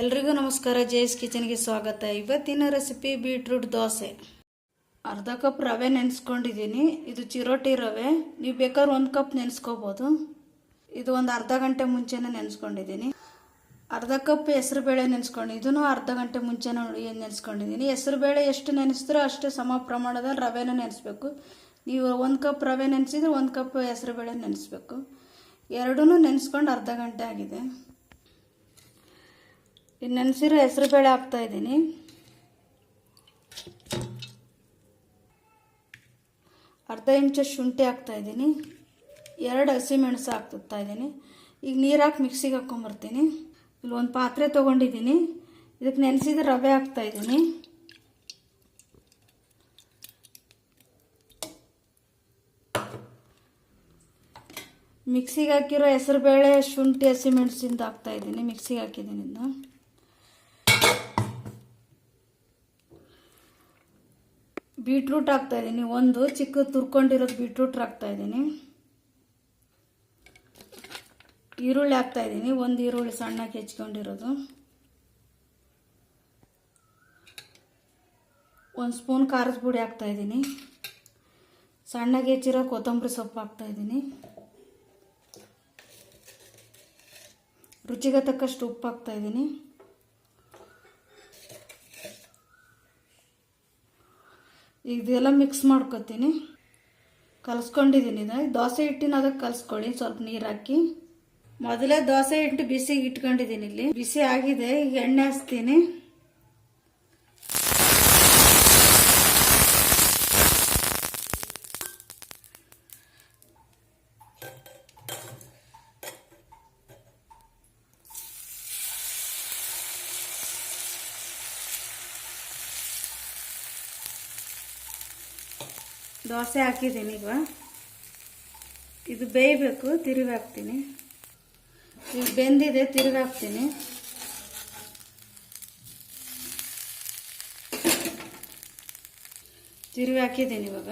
ಎಲ್ರಿಗೂ ನಮಸ್ಕಾರ. ಜೇಸ್ ಕಿಚನ್ಗೆ ಸ್ವಾಗತ. ಇವತ್ತಿನ ರೆಸಿಪಿ ಬೀಟ್ರೂಟ್ ದೋಸೆ. ಅರ್ಧ ಕಪ್ ರವೆ ನೆನೆಸ್ಕೊಂಡಿದ್ದೀನಿ. ಇದು ಚಿರೋಟಿ ರವೆ. ನೀವು ಬೇಕಾದ್ರೆ ಒಂದು ಕಪ್ ನೆನೆಸ್ಕೋಬೋದು. ಇದು ಒಂದು ಅರ್ಧ ಗಂಟೆ ಮುಂಚೆನೇ ನೆನೆಸ್ಕೊಂಡಿದ್ದೀನಿ. ಅರ್ಧ ಕಪ್ ಹೆಸರುಬೇಳೆ ನೆನೆಸ್ಕೊಂಡು, ಇದನ್ನು ಅರ್ಧ ಗಂಟೆ ಮುಂಚೆನೇ ನೆನೆಸ್ಕೊಂಡಿದ್ದೀನಿ. ಹೆಸರುಬೇಳೆ ಎಷ್ಟು ನೆನೆಸಿದ್ರೂ ಅಷ್ಟೇ ಸಮ ಪ್ರಮಾಣದಲ್ಲಿ ರವೆನ ನೆನೆಸ್ಬೇಕು. ನೀವು ಒಂದು ಕಪ್ ರವೆ ನೆನೆಸಿದ್ರೆ ಒಂದು ಕಪ್ ಹೆಸರುಬೇಳೆ ನೆನೆಸ್ಬೇಕು. ಎರಡೂ ನೆನೆಸ್ಕೊಂಡು ಅರ್ಧ ಗಂಟೆ ಆಗಿದೆ. ಇನ್ನು ನೆನೆಸಿರೋ ಹೆಸರುಬೇಳೆ ಹಾಕ್ತಾ ಇದ್ದೀನಿ. ಅರ್ಧ ಇಂಚು ಶುಂಠಿ ಹಾಕ್ತಾ ಇದ್ದೀನಿ. ಎರಡು ಹಸಿಮೆಣಸು ಹಾಕ್ತಾ ಇದ್ದೀನಿ. ಈಗ ನೀರು ಹಾಕಿ ಮಿಕ್ಸಿಗೆ ಹಾಕ್ಕೊಂಬರ್ತೀನಿ ಇಲ್ಲಿ ಒಂದು ಪಾತ್ರೆ ತೊಗೊಂಡಿದ್ದೀನಿ. ಇದಕ್ಕೆ ನೆನೆಸಿದ ರವೆ ಹಾಕ್ತಾ ಇದ್ದೀನಿ. ಮಿಕ್ಸಿಗೆ ಹಾಕಿರೋ ಹೆಸರುಬೇಳೆ ಶುಂಠಿ ಹಸಿಮೆಣಸಿಂದ ಹಾಕ್ತಾ ಇದ್ದೀನಿ. ಮಿಕ್ಸಿಗೆ ಹಾಕಿದ್ದೀನಿ ಇದನ್ನ ಬೀಟ್ರೂಟ್ ಹಾಕ್ತಾ ಇದ್ದೀನಿ. ಒಂದು, ಚಿಕ್ಕ ತುರ್ಕೊಂಡಿರೋದು ಬೀಟ್ರೂಟ್ ಹಾಕ್ತಾ ಇದ್ದೀನಿ. ಈರುಳ್ಳಿ ಹಾಕ್ತಾ ಇದ್ದೀನಿ. ಒಂದು ಈರುಳ್ಳಿ ಸಣ್ಣಕ್ಕೆ ಹೆಚ್ಕೊಂಡಿರೋದು. ಒಂದು ಸ್ಪೂನ್ ಖಾರದ ಪುಡಿ ಹಾಕ್ತಾ ಇದ್ದೀನಿ. ಸಣ್ಣಗೆ ಹೆಚ್ಚಿರೋ ಕೊತ್ತಂಬರಿ ಸೊಪ್ಪು ಹಾಕ್ತಾ ಇದ್ದೀನಿ. ರುಚಿಗೆ ತಕ್ಕಷ್ಟು ಉಪ್ಪು ಹಾಕ್ತಾ ಇದ್ದೀನಿ. ಇದೆಲ್ಲ ಮಿಕ್ಸ್ ಮಾಡ್ಕೊತೀನಿ. ಕಲಿಸ್ಕೊಂಡಿದ್ದೀನಿ ಇದು ದೋಸೆ ಹಿಟ್ಟಿನ ಅದಕ್ಕೆ ಕಲಸ್ಕೊಳ್ಳಿ, ಸ್ವಲ್ಪ ನೀರು ಹಾಕಿ. ಮೊದಲೇ ದೋಸೆ ಹಿಟ್ಟು ಬಿಸಿಗೆ ಇಟ್ಕೊಂಡಿದ್ದೀನಿ ಇಲ್ಲಿ. ಬಿಸಿ ಆಗಿದೆ, ಈಗ ಎಣ್ಣೆ ಹಚ್ತೀನಿ ದೋಸೆ ಹಾಕಿದ್ದೀನಿ ಈಗ. ಇದು ಬೇಯಬೇಕು, ತಿರುವಿ ಹಾಕ್ತೀನಿ. ಈಗ ಬೆಂದಿದೆ ತಿರುಗಿ ಹಾಕ್ತೀನಿ. ತಿರುವಿ ಹಾಕಿದ್ದೀನಿ ಇವಾಗ.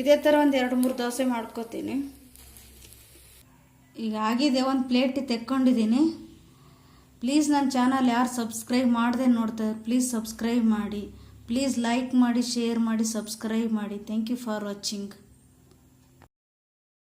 ಇದೇ ಥರ ಒಂದು ಎರಡು ಮೂರು ದೋಸೆ ಮಾಡ್ಕೋತೀನಿ. ಈಗ ಆಗಿದೆ, ಒಂದು ಪ್ಲೇಟ್ ತೆಕ್ಕೊಂಡಿದ್ದೀನಿ. ಪ್ಲೀಸ್ ನನ್ನ ಚಾನಲ್ ಯಾರು ಸಬ್ಸ್ಕ್ರೈಬ್ ಮಾಡದೆ ನೋಡ್ತಾರೆ ಪ್ಲೀಸ್ ಸಬ್ಸ್ಕ್ರೈಬ್ ಮಾಡಿ. ಪ್ಲೀಸ್ ಲೈಕ್ ಮಾಡಿ ಶೇರ್ ಮಾಡಿ ಸಬ್ಸ್ಕ್ರೈಬ್ ಮಾಡಿ. Thank you for watching